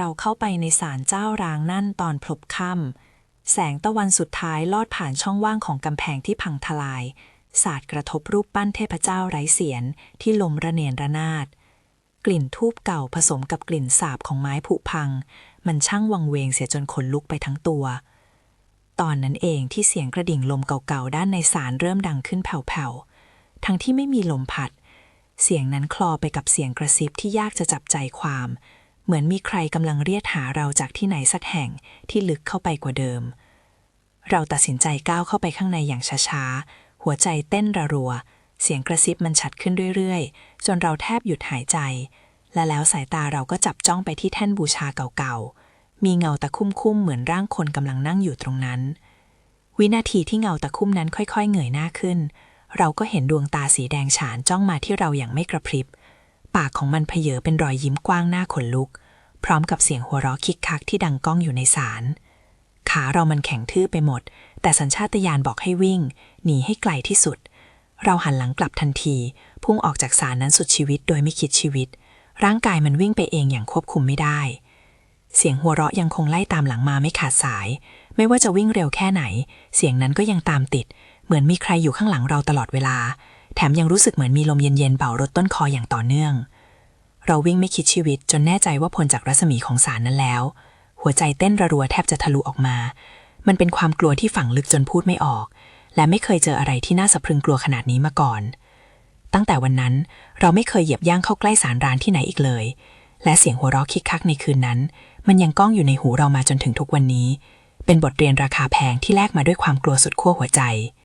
เราเข้าไปในศาลเจ้าร้างนั่นตอนพลบค่ำแสงตะวันสุดท้ายลอดผ่านช่องว่างของกำแพงที่พังทลาย สาดกระทบรูปปั้นเทพเจ้าไร้เสียรที่ลมระเนระนาด กลิ่นทูบเก่าผสมกับกลิ่นสาบของไม้ผุพัง มันช่างวังเวงเสียจนขนลุกไปทั้งตัว ตอนนั้นเองที่เสียงกระดิ่งลมเก่าๆด้านในศาลเริ่มดังขึ้นแผ่วๆ ทั้งที่ไม่มีลมพัด เสียงนั้นคลอไปกับเสียงกระซิบที่ยากจะจับใจความ เหมือนมีใครกำลังเรียกหาเราจากที่ไหนสักแห่งที่ลึกเข้าไปกว่าเดิม เราตัดสินใจก้าวเข้าไปข้างในอย่างช้าๆ หัวใจเต้นระรัว เสียงกระซิบมันชัดขึ้นเรื่อยๆ จนเราแทบหยุดหายใจ และแล้วสายตาเราก็จับจ้องไปที่แท่นบูชาเก่าๆ มีเงาตะคุ่มๆ เหมือนร่างคนกำลังนั่งอยู่ตรงนั้น วินาทีที่เงาตะคุ่มนั้นค่อยๆ เงยหน้าขึ้น เราก็เห็นดวงตาสีแดงฉานจ้องมาที่เราอย่างไม่กระพริบ ปากของมันเพเยอเป็นรอยยิ้มกว้างหน้าขนลุก พร้อมกับเสียงหัวเราะคิกคักที่ดังก้องอยู่ในศาลขาเรามันแข็งทื่อไปหมด แต่สัญชาตญาณบอกให้วิ่ง หนีให้ไกลที่สุด เราหันหลังกลับทันที พุ่งออกจากศาลนั้นสุดชีวิตโดยไม่คิดชีวิต ร่างกายมันวิ่งไปเองอย่างควบคุมไม่ได้ เสียงหัวเราะยังคงไล่ตามหลังมาไม่ขาดสาย ไม่ว่าจะวิ่งเร็วแค่ไหน เสียงนั้นก็ยังตามติด เหมือนมีใครอยู่ข้างหลังเราตลอดเวลา แถมยังรู้สึกเหมือนมีลมเย็นๆเป่ารถต้นคออย่างต่อเนื่อง เราวิ่งไม่คิดชีวิตจนแน่ใจว่าพ้นจากรัศมีของสารนั้นแล้ว หัวใจเต้นระรัวแทบจะทะลุออกมา มันเป็นความกลัวที่ฝังลึกจนพูดไม่ออก และไม่เคยเจออะไรที่น่าสะพรึงกลัวขนาดนี้มาก่อน ตั้งแต่วันนั้นเราไม่เคยเหยียบย่างเข้าใกล้สารร้านที่ไหนอีกเลย และเสียงหัวเราะคิกคักในคืนนั้น มันยังก้องอยู่ในหูเรามาจนถึงทุกวันนี้ เป็นบทเรียนราคาแพงที่แลกมาด้วยความกลัวสุดขั้วหัวใจ